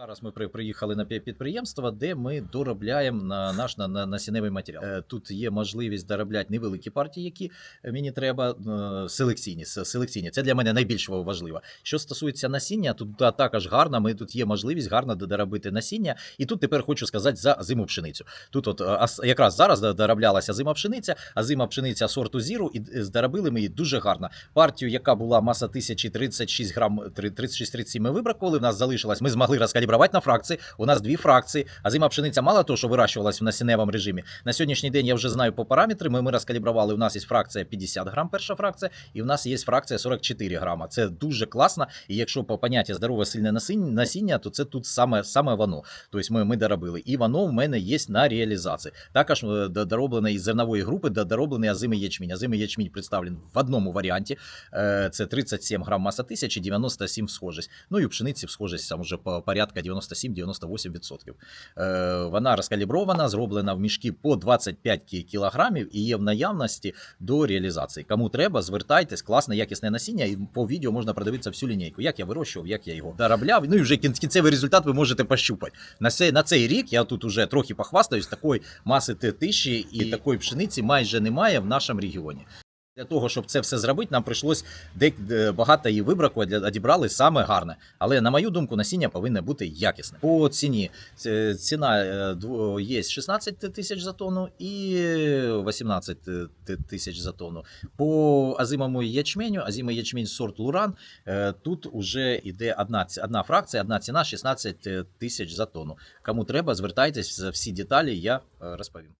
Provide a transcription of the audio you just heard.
Зараз ми приїхали на пі- підприємство, де ми доробляємо на наш на, на, насінневий матеріал. Е, Тут є можливість доробляти невеликі партії, які мені треба е, селекційні. селекційні. Це для мене найбільш важливо. Що стосується насіння, тут та- також гарно. Ми тут є можливість гарно доробити насіння. І тут тепер хочу сказати за зиму пшеницю. Тут, от е, якраз зараз дороблялася зима пшениця, а зима пшениця сорту зіру, і е, доробили ми її дуже гарно. Партію, яка була маса 1036 грам, 36-37 ми вибракували. В нас залишилась. Ми змогли розкалібрувати на фракції. У нас дві фракції. А зима пшениця мало того, що вирощувалась в насінневому режимі. На сьогоднішній день я вже знаю по параметри. Ми, ми розкалібрували. У нас є фракція 50 грам, перша фракція, і в нас є фракція 44 грама. Це дуже класно. І якщо по поняття здорове сильне насіння, то це тут саме, саме воно. Тобто ми, ми доробили. І воно в мене є на реалізації. Також е, до- із зернової групи, до- дороблений азимий ячмінь. Азимий ячмінь представлений в одному варіанті. Е, Це 37 грам маса тисячі, 97 схожість. Ну і в пшениці схожість там вже по порядка 97-98%. Е, Вона розкалібрована, зроблена в мішки по 25 кілограмів і є в наявності до реалізації. Кому треба, звертайтесь, класне, якісне насіння, і по відео можна продивитися всю лінійку, як я вирощував, як я його доробляв. Ну і вже кінцевий результат ви можете пощупати. На цей, на цей рік я тут уже трохи похвастаюсь, такої маси Т-1000 і такої пшениці майже немає в нашому регіоні. Для того, щоб це все зробити, нам прийшлось де багато її вибракувати, для- одібрали саме гарне. Але на мою думку, насіння повинне бути якісне. По ціні ціна е, є 16 тисяч за тонну і 18 тисяч за тонну. По азимому ячменю, азимий ячмень сорт Луран, е, тут уже йде одна, одна фракція, одна ціна 16 тисяч за тонну. Кому треба, звертайтесь, за всі деталі я е, розповім.